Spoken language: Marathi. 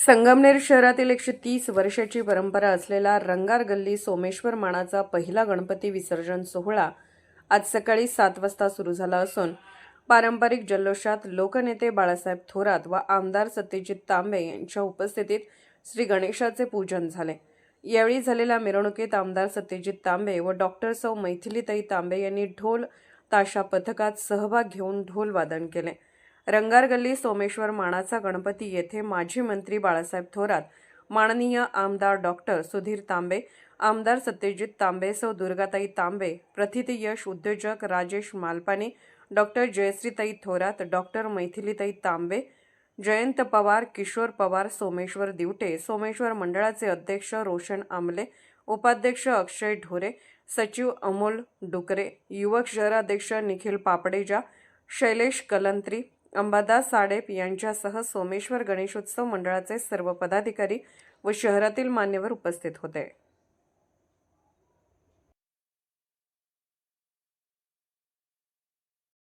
संगमनेर शहरातील एकशे तीस वर्षाची परंपरा असलेला रंगार गल्ली सोमेश्वर मानाचा पहिला गणपती विसर्जन सोहळा आज सकाळी सात वाजता सुरू झाला असून पारंपरिक जल्लोषात लोकनेते बाळासाहेब थोरात व आमदार सत्यजित तांबे यांच्या उपस्थितीत श्री गणेशाचे पूजन झाले. यावेळी झालेल्या मिरवणुकीत आमदार सत्यजित तांबे व डॉक्टर सौ मैथिलीताई तांबे यांनी ढोल ताशा पथकात सहभाग घेऊन ढोल वादन केले. रंगार गल्ली सोमेश्वर माणाचा गणपती येथे माजी मंत्री बाळासाहेब थोरात माननीय आमदार डॉक्टर सुधीर तांबे आमदार सत्यजित तांबे सौ दुर्गाताई तांबे प्रथिती यश उद्योजक राजेश मालपाने डॉक्टर जयश्रीताई थोरात डॉक्टर मैथिलीताई तांबे जयंत पवार किशोर पवार सोमेश्वर दिवटे सोमेश्वर मंडळाचे अध्यक्ष रोशन आमले उपाध्यक्ष अक्षय ढोरे सचिव अमोल डुकरे युवक शहराध्यक्ष निखिल पापडेजा शैलेश कलंत्री अंबादास साडेप यांच्यासह सोमेश्वर गणेशोत्सव मंडळाचे सर्व पदाधिकारी व शहरातील मान्यवर उपस्थित होते.